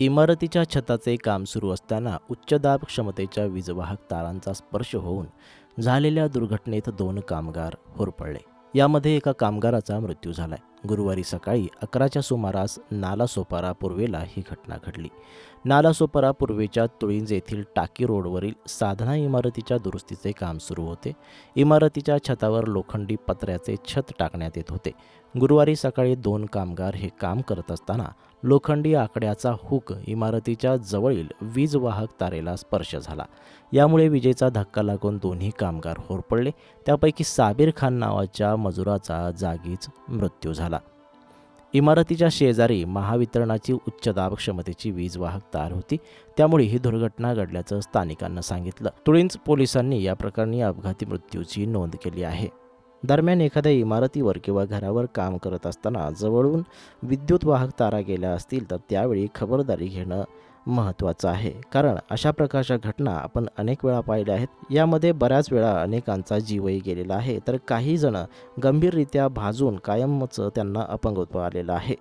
इमारतीच्या छताचे काम सुरू असताना उच्च दाब क्षमतेच्या वीजवाहक तारांचा स्पर्श होऊन झालेल्या दुर्घटनेत दोन कामगार होरपळले. यामध्ये एका कामगाराचा मृत्यू झालाय. गुरुवारी सकाळी अकराच्या सुमारास नालासोपारा पूर्वेला ही घटना घडली. नालासोपारा पूर्वेच्या तुळिंज येथील टाकी रोडवरील साधना इमारतीच्या दुरुस्तीचे काम सुरू होते. इमारतीच्या छतावर लोखंडी पत्र्याचे छत टाकण्यात येत होते. गुरुवारी सकाळी दोन कामगार हे काम करत असताना लोखंडी आकड्याचा हुक इमारतीच्या जवळील वीजवाहक तारेला स्पर्श झाला. यामुळे विजेचा धक्का लागून दोन्ही कामगार होरपडले. त्यापैकी साबीर खान नावाच्या मजुराचा जागीच मृत्यू झाला. इमारतीच्या शेजारी महावितरणाची उच्च दाब क्षमतेची वीज वाहक तार होती. त्यामुळे ही दुर्घटना घडल्याचं स्थानिकांना सांगितलं. तुळींच पोलिसांनी या प्रकरणी अपघाती मृत्यूची नोंद केली आहे. दरम्यान एखाद्या इमारतीवर किंवा घरावर काम करत असताना जवळून विद्युत वाहक तारा गेल्या असतील तर त्यावेळी खबरदारी घेणं महत्त्वाचं आहे. कारण अशा प्रकारच्या घटना आपण अनेक वेळा पाहिल्या आहेत. यामध्ये बऱ्याच वेळा अनेकांचा जीवही गेलेला आहे. तर काहीजणं गंभीररित्या भाजून कायमच त्यांना अपंगत्व आलेलं आहे.